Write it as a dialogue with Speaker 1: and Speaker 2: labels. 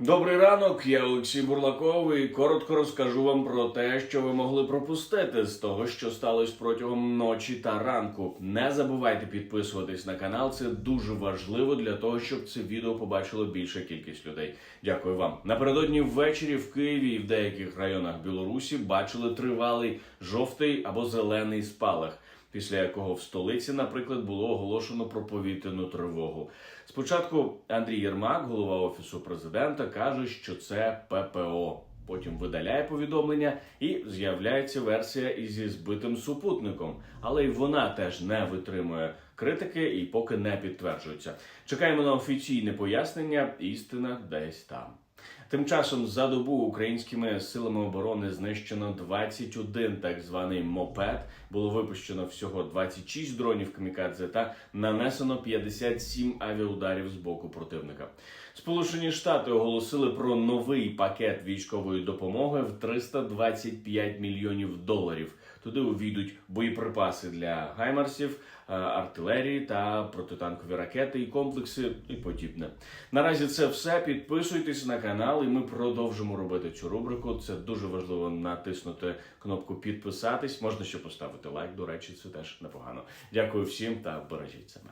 Speaker 1: Добрий ранок, я Олексій Бурлаков і коротко розкажу вам про те, що ви могли пропустити з того, що сталося протягом ночі та ранку. Не забувайте підписуватись на канал, це дуже важливо для того, щоб це відео побачило більша кількість людей. Дякую вам. Напередодні ввечері в Києві і в деяких районах Білорусі бачили тривалий жовтий або зелений спалах після якого в столиці, наприклад, було оголошено про повітряну тривогу. Спочатку Андрій Єрмак, голова офісу президента, каже, що це ППО. Потім видаляє повідомлення і з'являється версія із збитим супутником, але й вона теж не витримує критики і поки не підтверджується. Чекаємо на офіційне пояснення. Істина десь там. Тим часом за добу українськими силами оборони знищено 21 так званий мопед. Було випущено всього 26 дронів камікадзе та нанесено 57 авіаударів з боку противника. Сполучені Штати оголосили про новий пакет військової допомоги в 325 мільйонів доларів. Туди увійдуть боєприпаси для гаймарсів, е, артилерії та протитанкові ракети і комплекси і подібне. Наразі це все. Підписуйтесь на канал, і ми продовжимо робити цю рубрику. Це дуже важливо натиснути кнопку підписатись. Можна ще поставити лайк. До речі, це теж непогано. Дякую всім та бережіть себе.